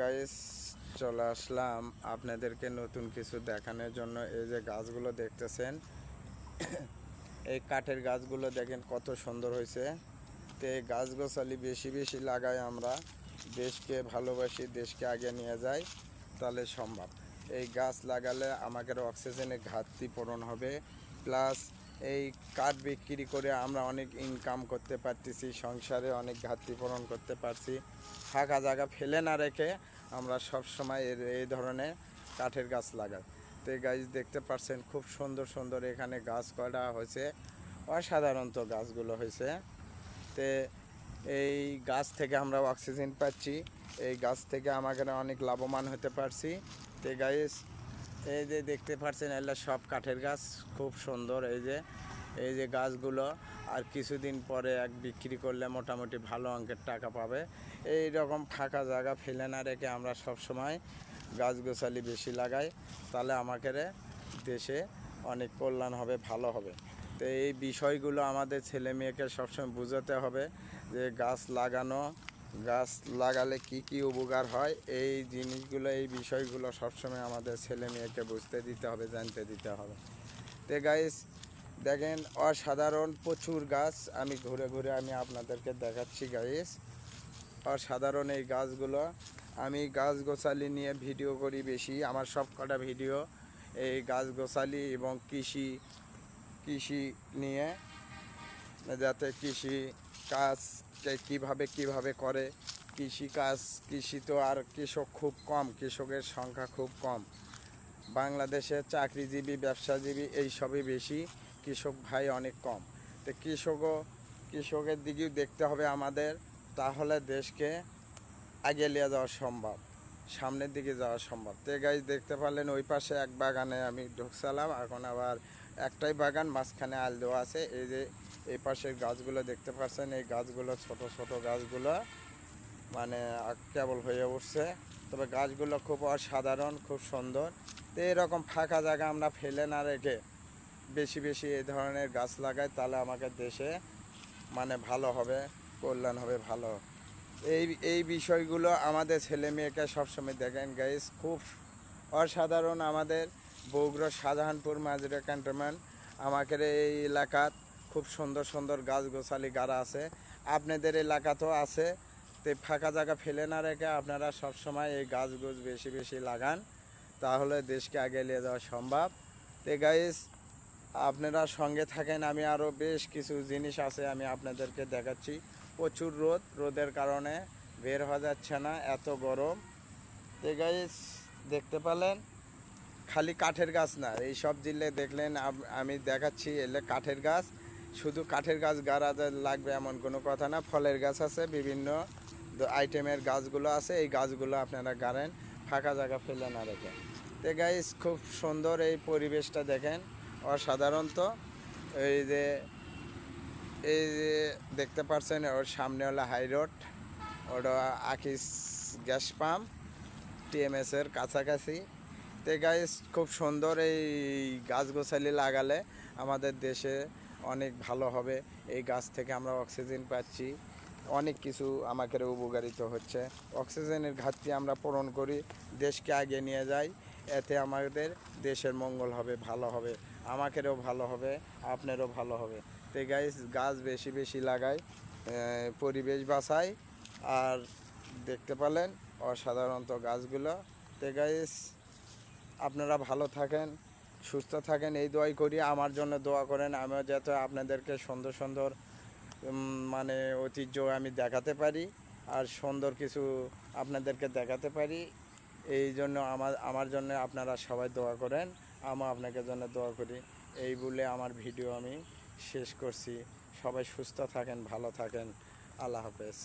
Guys চলে আসলাম আপনাদেরকে নতুন কিছু দেখানোর জন্য। এই যে গাছগুলো দেখতেছেন, এই কাঠের গাছগুলো দেখেন কত সুন্দর হয়েছে। তো এই গাছ গোছালি বেশি বেশি লাগাই আমরা, দেশকে ভালোবাসি, দেশকে আগে নিয়ে যাই, তাহলে সম্ভব। এই গাছ লাগালে আমাদের অক্সিজেনের ঘাটতি পূরণ হবে। প্লাস এই কাঠ বিক্রি করে আমরা অনেক ইনকাম করতে পারতেছি, সংসারে অনেক ঘাটতি পূরণ করতে পারছি। ফাঁকা জায়গা ফেলে না রেখে আমরা সব সময় এর এই ধরনের কাঠের গাছ লাগাই। তো এই গাছ দেখতে পাচ্ছেন খুব সুন্দর সুন্দর এখানে গাছ করা হয়েছে অসাধারণত গাছগুলো হয়েছে। তে এই গাছ থেকে আমরা অক্সিজেন পাচ্ছি, এই গাছ থেকে আমাদের অনেক লাভবান হতে পারছি। তে গাইস এই যে দেখতে পাচ্ছেন, এগুলো সব কাঠের গাছ, খুব সুন্দর। এই যে এই যে গাছগুলো, আর কিছুদিন পরে এক বিক্রি করলে মোটামুটি ভালো অঙ্কের টাকা পাবে। এই রকম ফাঁকা জায়গা ফেলে না রেখে আমরা সব সময় গাছ গোছালি বেশি লাগাই। তাহলে আমাকে দেশে অনেক কল্যাণ হবে, ভালো হবে। তো এই বিষয়গুলো আমাদের ছেলে মেয়েকে সবসময় বোঝাতে হবে যে গাছ লাগানো গাছ লাগালে কি কি উপকার হয়? এই জিনিসগুলো, এই বিষয়গুলো সবসময় আমাদের ছেলে মেয়েকে বুঝতে দিতে হবে, জানতে দিতে হবে। তো গাইস দেখেন, অসাধারণ প্রচুর গাছ। আমি ঘুরে ঘুরে আমি আপনাদেরকে দেখাচ্ছি গাইস অসাধারণ এই গাছগুলো। আমি গাছ গোছালি নিয়ে ভিডিও করি বেশি। আমার সব কটা ভিডিও এই গাছ গোছালি এবং কৃষি কৃষি নিয়ে, যাতে কৃষি কাজ কীভাবে কীভাবে করে? কৃষি কাজ কৃষি তো আর কৃষক খুব কম, কৃষকের সংখ্যা খুব কম। বাংলাদেশে চাকরিজীবী, ব্যবসাজীবী এই সবই বেশি, কৃষক ভাই অনেক কম। তো কৃষকও, কৃষকের দিকেও দেখতে হবে আমাদের, তাহলে দেশকে আগে নিয়ে যাওয়া সম্ভব, সামনের দিকে যাওয়া সম্ভব। তো গাছ দেখতে পারলেন ওই পাশে এক বাগানে আমি ঢুকছিলাম, এখন আবার একটাই বাগান, মাঝখানে আল দেওয়া আছে। এই যে এই পাশের গাছগুলো দেখতে পাচ্ছেন, এই গাছগুলো, ছোট ছোট গাছগুলো মানে কেবল হয়ে উঠছে। তবে গাছগুলো খুব অসাধারণ, খুব সুন্দর। তো এরকম ফাঁকা জায়গা আমরা ফেলে না রেখে বেশি বেশি এই ধরনের গাছ লাগাই, তাহলে আমাকে দেশে মানে ভালো হবে, কল্যাণ হবে ভালো। এই এই বিষয়গুলো আমাদের ছেলে মেয়েকে সবসময় দেখেন গাইস খুব অসাধারণ আমাদের। বগুড়া শাহজাহানপুর মাজরা ক্যান্টনমেন্ট। আমাদের এই এলাকাত খুব সুন্দর সুন্দর গাছ গোছালি গাড়া আছে। আপনাদের এলাকাতেও আছে। তো ফাঁকা জায়গা ফেলে না রেখে আপনারা সব সময় এই গাছ গোছ বেশি বেশি লাগান। তাহলে দেশকে আগে নিয়ে যাওয়া সম্ভব। তো গাইস আপনারা সঙ্গে থাকেন, আমি আরও বেশ কিছু জিনিস আছে আমি আপনাদেরকে দেখাচ্ছি। প্রচুর রোদ, রোদের কারণে বের হওয়া যাচ্ছে না, এত গরম। তো গাইস দেখতে পেলেন? খালি কাঠের গাছ না, এই সব জিল্লে দেখলেন আমি দেখাচ্ছি, এলে কাঠের গাছ। শুধু কাঠের গাছ গাড়াতে লাগবে এমন কোনো কথা না, ফলের গাছ আছে, বিভিন্ন আইটেমের গাছগুলো আছে, এই গাছগুলো আপনারা গাড়েন, ফাঁকা জায়গা ফেলে না রেখে তো গাইস খুব সুন্দর এই পরিবেশটা দেখেন, অসাধারণ তো। এই যে এই যে দেখতে পাচ্ছেন ওর সামনে হলো হাই রোড ওটা আকিস গ্যাস পাম্প টিএমএস এর কাছাকাছি। তো গাইস খুব সুন্দর এই গাছ গোছালি লাগালে আমাদের দেশে অনেক ভালো হবে। এই গাছ থেকে আমরা অক্সিজেন পাচ্ছি। অনেক কিছু আমাদের উপকারিত হচ্ছে। অক্সিজেনের ঘাটতি আমরা পূরণ করি, দেশকে আগে নিয়ে যাই। এতে আমাদের দেশের মঙ্গল হবে, ভালো হবে। আমাদেরও ভালো হবে, আপনারও ভালো হবে। তো গাইস গাছ বেশি বেশি লাগাই পরিবেশ বাঁচাই। আর দেখতে পেলেন অসাধারণত গাছগুলো। তো গাইস আপনারা ভালো থাকেন, সুস্থ থাকেন, এই দোয়াই করি। আমার জন্য দোয়া করেন, আমিও যাতে আপনাদেরকে সুন্দর সুন্দর মানে ঐতিহ্য আমি দেখাতে পারি আর সুন্দর কিছু আপনাদেরকে দেখাতে পারি। এই জন্য আমার আমার জন্য আপনারা সবাই দোয়া করেন আমি আপনাকে জন্য দোয়া করি। এই বলে আমার ভিডিও আমি শেষ করছি। সবাই সুস্থ থাকেন, ভালো থাকেন। আল্লাহ হাফেজ।